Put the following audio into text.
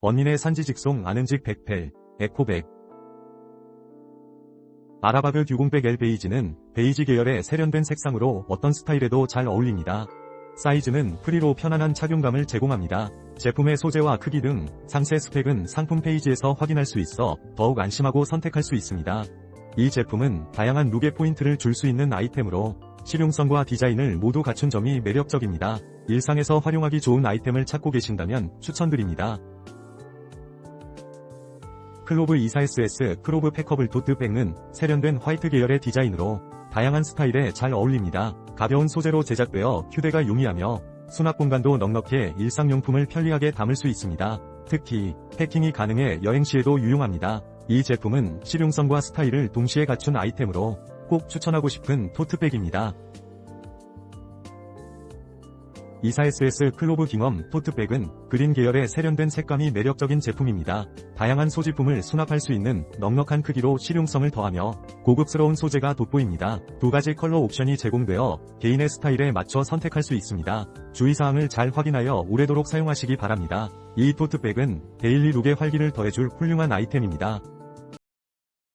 언니네 산지 직송 아는직 백펠, 에코백. 아라바그 듀공백 L 베이지는 베이지 계열의 세련된 색상으로 어떤 스타일에도 잘 어울립니다. 사이즈는 프리로 편안한 착용감을 제공합니다. 제품의 소재와 크기 등 상세 스펙은 상품 페이지에서 확인할 수 있어 더욱 안심하고 선택할 수 있습니다. 이 제품은 다양한 룩의 포인트를 줄 수 있는 아이템으로 실용성과 디자인을 모두 갖춘 점이 매력적입니다. 일상에서 활용하기 좋은 아이템을 찾고 계신다면 추천드립니다. 클로브 24SS 크로브 패커블 토트백은 세련된 화이트 계열의 디자인으로 다양한 스타일에 잘 어울립니다. 가벼운 소재로 제작되어 휴대가 용이하며 수납 공간도 넉넉해 일상용품을 편리하게 담을 수 있습니다. 특히 패킹이 가능해 여행 시에도 유용합니다. 이 제품은 실용성과 스타일을 동시에 갖춘 아이템으로 꼭 추천하고 싶은 토트백입니다. 24SS 클로브 깅엄 토트백은 그린 계열의 세련된 색감이 매력적인 제품입니다. 다양한 소지품을 수납할 수 있는 넉넉한 크기로 실용성을 더하며 고급스러운 소재가 돋보입니다. 두 가지 컬러 옵션이 제공되어 개인의 스타일에 맞춰 선택할 수 있습니다. 주의사항을 잘 확인하여 오래도록 사용하시기 바랍니다. 이 토트백은 데일리 룩의 활기를 더해줄 훌륭한 아이템입니다.